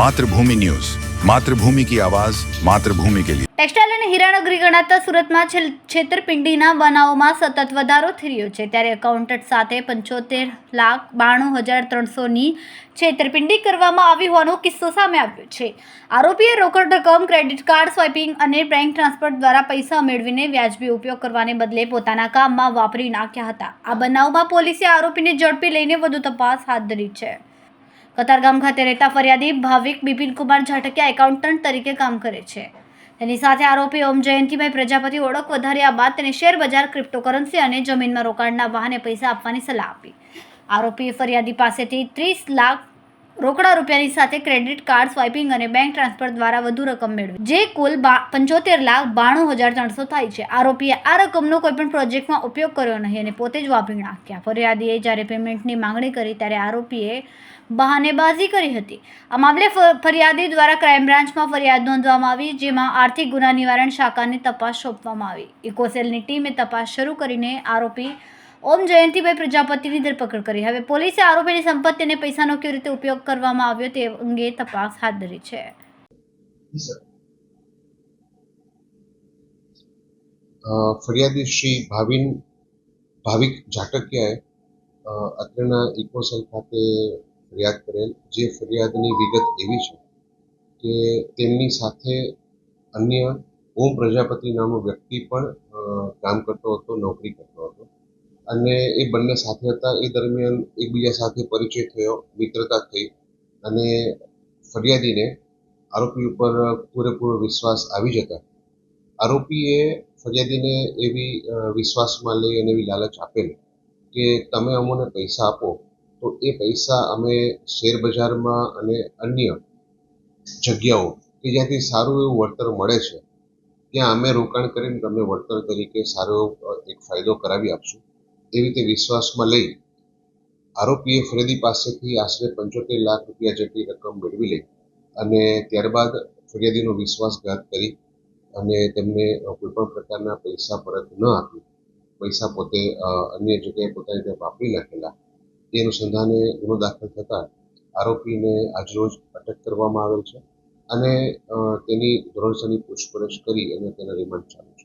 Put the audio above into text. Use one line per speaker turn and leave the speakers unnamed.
Mathrubhumi news. Mathrubhumi કી આવાજ, માતૃભૂમિ કે લીએ
ટેક્સટાઇલ અને હીરાનગરી ગણાતા સુરતમાં છેતરપિંડીના બનાવોમાં સતત વધારો થઈ રહ્યો છે. ત્યારે એકાઉન્ટન્ટ સાથે પંચોતેર લાખ બાણું હજાર ત્રણસોની છેતરપિંડી કરવામાં આવી હોવાનો કિસ્સો સામે આવ્યો છે. આરોપીએ રોકડ રકમ, ક્રેડિટ કાર્ડ, સ્વાઇપિંગ અને બેંક ટ્રાન્સફર દ્વારા પૈસા મેળવીને વ્યાજબી ઉપયોગ કરવાને બદલે પોતાના કામમાં વાપરી નાખ્યા હતા. આ બનાવમાં પોલીસે આરોપીને ઝડપી લઈને વધુ તપાસ હાથ ધરી છે. કતારગામ ખાતે રહેતા ફરિયાદી ભાવિક બિપિનકુમાર ઝાટકિયા એકાઉન્ટન્ટ તરીકે કામ કરે છે. તેની સાથે આરોપી ઓમ જયંતિભાઈ પ્રજાપતિ ઓળખ વધાર્યા બાદ તેને શેર બજાર ક્રિપ્ટોકરન્સી અને જમીનમાં રોકાણના વાહને પૈસા આપવાની સલાહ આપી. આરોપીએ ફરિયાદી પાસેથી ત્રીસ લાખ રોકડા રૂપિયાની સાથે ક્રેડિટ કાર્ડ સ્વાઇપિંગ અને બેંક ટ્રાન્સફર દ્વારા વધુ રકમ મેળવી. જે કુલ પંચોતેર લાખ બાણું હજાર ત્રણસો થાય છે. આરોપીએ આ રકમનો કોઈપણ પ્રોજેક્ટમાં ઉપયોગ કર્યો નહીં અને પોતે જ વાપરી નાખ્યા. ફરિયાદીએ જ્યારે પેમેન્ટની માંગણી કરી ત્યારે આરોપીએ બહાનેબાજી કરી હતી. આ મામલે ફરિયાદી દ્વારા ક્રાઇમ બ્રાન્ચમાં ફરિયાદ નોંધવામાં આવી, જેમાં આર્થિક ગુના નિવારણ શાખાને તપાસ સોંપવામાં આવી. ઇકોસેલની ટીમે તપાસ શરૂ કરીને આરોપી ઓમ જયંતિભાઈ પ્રજાપતિની ધરપકડ કરી. હવે પોલીસે આરોપીની સંપત્તિ અને પૈસાનો કેવી રીતે ઉપયોગ કરવામાં આવ્યો તે અંગે તપાસ હાથ ધરી છે.
ફરિયાદી શ્રી ભાવિન ભાવિક જાટકિયાએ અત્રેના ઇકોસેલ ખાતે ફરિયાદ કરેલ. જે ફરિયાદની વિગત એવી છે કે તેમની સાથે અન્ય ઓમ પ્રજાપતિ નામનો વ્યક્તિ પણ કામ કરતો હતો, નોકરી કરતો હતો. અને એ બંને સાથે હતા. એ દરમિયાન એકબીજા સાથે પરિચય થયો, મિત્રતા થઈ અને ફરિયાદીને આરોપી ઉપર પૂરેપૂરો વિશ્વાસ આવી જતા. આરોપીએ ફરિયાદીને એવી વિશ્વાસમાં લઈ અને એવી લાલચ આપેલી કે તમે અમને પૈસા આપો, તો એ પૈસા અમે શેરબજારમાં અને અન્ય જગ્યાઓ કે જ્યાંથી સારું એવું વળતર મળે છે, ત્યાં અમે રોકાણ કરીને તમને વળતર તરીકે સારો એક ફાયદો કરાવી આપશું. એવી રીતે વિશ્વાસમાં લઈ આરોપીએ ફરિયાદી પાસેથી આશરે પંચોતેર લાખ રૂપિયા જેટલી રકમ મેળવી લઈ અને ત્યારબાદ ફરિયાદીનો વિશ્વાસઘાત કરી અને તેમને કોઈપણ કોઈ પણ પ્રકારના પૈસા પરત ન આપી, પૈસા પોતે અન્ય જગ્યાએ પોતાની ત્યાં વાપરી નાખેલા, એ અનુસંધાને ગુનો દાખલ થતાં આરોપીને આજરોજ અટક કરવામાં આવેલ છે અને તેની ધોરણસરની પૂછપરછ કરી અને તેના રિમાન્ડ ચાલુ છે.